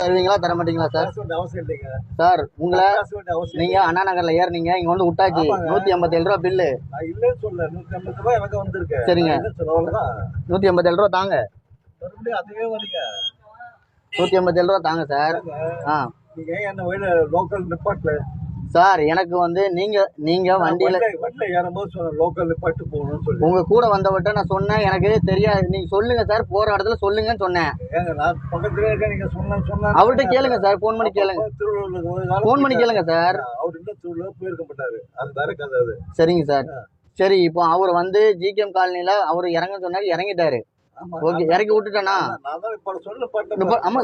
தருவீங்களா? தர மாட்டீங்களா சார் சார் உங்களை நீங்க அண்ணா நகர்ல ஏறுனீங்க இங்க வந்து விட்டாச்சு. நூத்தி எண்பத்தேழு ரூபா பில்லு சரிங்க. நூத்தி எண்பத்தேழு ரூபா தாங்க. நூத்தி எண்பத்தேழு ரூபா தாங்க சார் ஆ. லோக்கல் நிப்பாட்ல சார் எனக்கு வந்து நீங்க நீங்க வண்டியில லோக்கல் நிப்பாட்டு போகணும்னு சொல்லி. உங்க கூட வந்தவட்ட நான் சொன்னேன். எனக்கு தெரியாது. நீங்க சொல்லுங்க சார் போற இடத்துல சொல்லுங்கன்னு சொன்னேன். பக்கத்துல இருக்க நீங்க சொன்ன சொன்னா அவர்கிட்ட கேளுங்க சார். ஃபோன் பண்ணி கேளுங்க. நாள் ஃபோன் பண்ணி கேளுங்க சார். அவர் இன்னும் திருவள்ளூர் போயிருக்க மாட்டாரு. அது வேற கதை அது. சரிங்க சார். சரி இப்போ அவர் வந்து ஜிகேஎம் காலனில அவர் இறங்க சொன்னாரு இறங்கிட்டாரு. ஓகே இறக்கி விட்டுட்டேனா? நான் நான் தான் ஆமா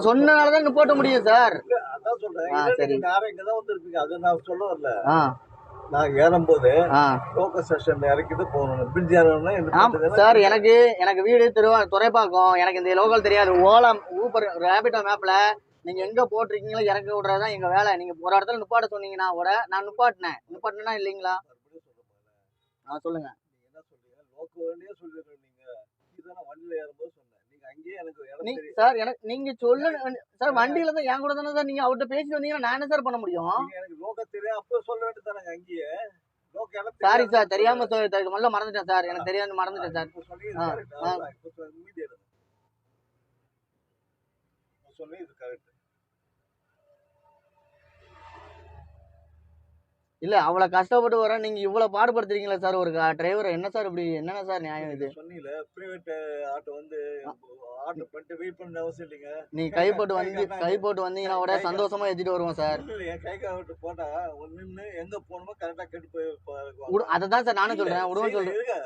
நிப்பாட்ட முடியும் சார். அதான் சொல்றேன். சரி. நீங்க நேரம் இங்கதான் வந்திருப்பீங்க. அது நான் சொல்ல வரல. ஆ. நான் ஏறும்போது லோக்கல் ஸ்டேஷன்ல இறக்கிட்டு போகணும். பிரிட்ஜ் ஏறணும்னா ஆம்? சார் எனக்கு எனக்கு வீடு திருவா துறைப்பாக்கம் எனக்கு இந்த லோக்கல் தெரியாது. ஓலா ஊபர் ரேபிட்டோ மேப்ல நீங்க எங்க போட்டிருக்கீங்களோ இறக்கி விடுறதுதான் எங்க வேலை. நீங்க ஒரு இடத்துல நிப்பாட்ட சொன்னீங்கன்னா கூட நான் நிப்பாட்டினேன். நிப்பாட்டினா இல்லைங்களா. ஆ சொல்லுங்க. என்ன சொல்றீங்க? சொல்லிடுறேன் சார் எனக்கு நீங்க சொல்லுங்க சார் வண்டியில தான் என் கூட தானே சார் நீங்க அவர்கிட்ட பேசிட்டு வந்தீங்கன்னா நான் என்ன சார் பண்ண முடியும்? தெரியும் சொல்ல சாரி. சார் தெரியாம முதல்ல மறந்துட்டேன் சார். எனக்கு தெரியாது மறந்துட்டேன் சார். சொல்லி இது ஆ, correct. ஆ. அவ்வளவுதான். இப்ப சொ- மீதி எடுங்க. இப்ப சொல்லி இது correct. இல்ல அவ்வளவு கஷ்டப்பட்டு வரேன் நீங்க இவ்வளவு பாடுபடுத்துறீங்களா சார் ஒரு டிரைவர் என்ன சார் இப்படி என்னென்ன சார் நியாயம் இது? சொன்னீங்களே private ஆட்டோ வந்து ஆட்டோ பண்ணிட்டு வெயிட் பண்ண அவசியம் இல்லைங்க. நீங்க கை போட்டு வந்து கை போட்டு வந்தீங்கன்னா கூட சந்தோஷமா ஏத்திட்டு வருவோம் சார். இல்லையே, கை காவிட்டு போட்டா ஒரு நின்னு எங்க போகணுமோ கரெக்டா கெட்டு போய் உடு- அததான் சார் நானும் சொல்றேன் விடுவோம் சரி, சொல்றேன் இருங்க.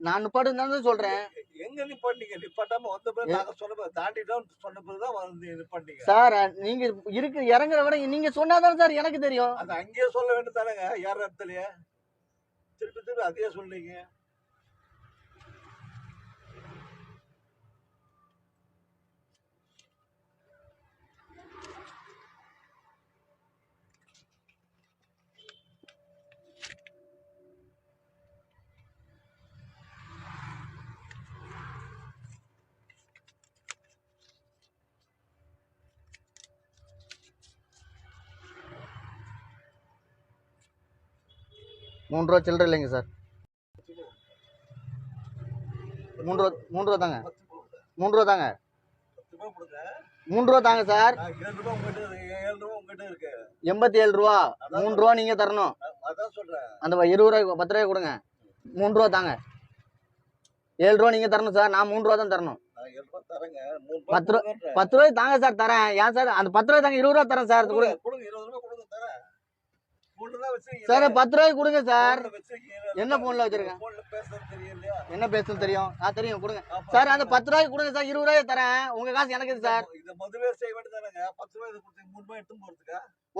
நான் நிப்பாட்டு தான் சொல்றேன். எங்க நிப்பாட்டிங்க? நிப்பாட்டாம வந்த பிறகு நாங்க பிறகு தாண்டிட்டோம் சொன்ன பிறகுதான் வந்து நிப்பாட்டிங்க. சார் நீங்க இருக்கு இறங்குற விட நீங்க சொன்னாதான் சார் எனக்கு தெரியும். அது அங்கேயே சொல்ல வேண்டியது தானேங்க? யார் இடத்துலயே? திருப்பி திருப்பி அதையே சொல்றீங்க. மூணு ரூபா சில்லற இல்லைங்க சார். மூணு ரூபா மூணு ரூபா தாங்க. பத்து ரூபா மூணு ரூபா தாங்க. பத்து ரூபா மூணு ரூபா தாங்க சார். எண்பத்தி ஏழு ரூபா மூணு ரூபா நீங்க தரணும். அந்த இருபது ரூபாய் பத்து ரூபாய் கொடுங்க. மூணு ரூபா தாங்க. ஏழு ரூபா நீங்க தரணும் சார். நான் மூணு ரூபா தான் தரணும். பத்து ரூபா பத்து ரூபாய் தாங்க சார் தரேன். ஏன் சார் அந்த பத்து ரூபாய் தாங்க இருபது ரூபா தரேன் சார் கொடுங்க கொடுங்க கொடுங்க இருபது ரூபா கொடுங்க தரேன் ஃபோன்ல தான் வச்சிருக்கீங்க சார் பத்து ரூபாய்க்கு கொடுங்க சார். என்ன ஃபோன்ல வச்சிருக்கேன் என்ன பேசுன்னு தெரியும்? ஆ தெரியும். கொடுங்க. சார் அந்த பத்து ரூபாய்க்கு கொடுங்க சார். இருபது ரூபாய் தரேன். உங்க காசு எனக்கு சார்?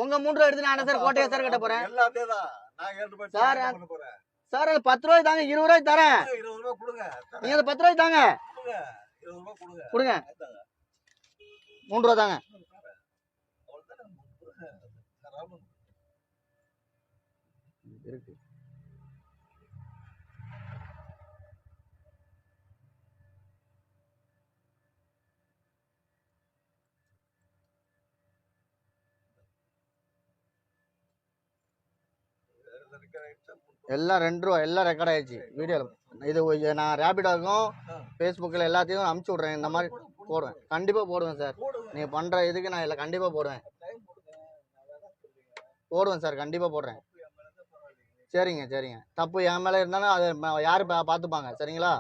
உங்க மூணு ரூபாய் எடுத்து நான் சார் கோட்டையை சார் கட்ட போறேன்? நான் சார், சார் அது பத்து ரூபாய் தாங்க இருபது ரூபாய் தரேன். நீங்க அந்த பத்து ரூபாய் தாங்க. கொடுங்க. மூணு ரூபா தாங்க. இருக்கு. எல்லாம் ரெண்டு ரூபா எல்லாம் ரெக்கார்ட் ஆயிடுச்சு. வீடியோவில் இது நான் ரேபிடாக்கும் ஃபேஸ்புக்கில் எல்லாத்தையும் அமுச்சு விட்றேன். இந்த மாதிரி போடுவேன். கண்டிப்பாக போடுவேன் சார். நீங்கள் பண்ணுற இதுக்கு நான் இல்லை கண்டிப்பாக போடுவேன். போடுவேன் சார் கண்டிப்பாக போடுறேன் என் மேல தான் பரவாயில்லைங்க சரிங்க சரிங்க. தப்பு என் மேலே இருந்தாலும் அதை யார் பார்த்துப்பாங்க. சரிங்களா?